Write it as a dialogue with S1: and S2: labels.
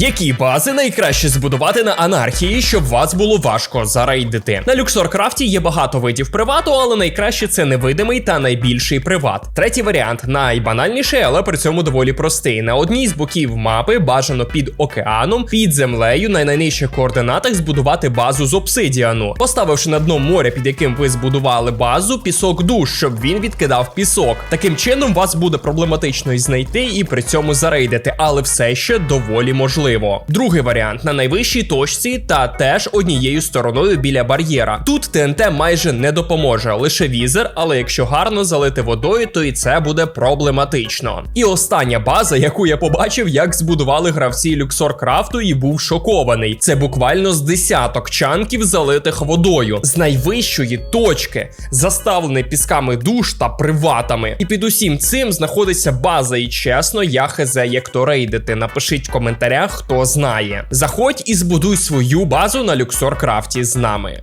S1: Які бази найкраще збудувати на анархії, щоб вас було важко зарейдити? На Люксоркрафті є багато видів привату, але найкраще це невидимий та найбільший приват. Третій варіант найбанальніший, але при цьому доволі простий. На одній з боків мапи бажано під океаном, під землею на найнижчих координатах збудувати базу з обсидіану, поставивши на дно моря, під яким ви збудували базу, пісок душ, щоб він відкидав пісок. Таким чином вас буде проблематично знайти і при цьому зарейдити, але все ще доволі можливо. Другий варіант на найвищій точці та теж однією стороною біля бар'єра. Тут ТНТ майже не допоможе, лише візер, але якщо гарно залити водою, то і це буде проблематично. І остання база, яку я побачив, як збудували гравці Люксор Крафту, і був шокований. Це буквально з десяток чанків, залитих водою, з найвищої точки, заставлений пісками душ та приватами. І під усім цим знаходиться база, і чесно, я хз як то рейдити. Напишіть в коментарях, хто знає. Заходь і збудуй свою базу на Люксор Крафті з нами.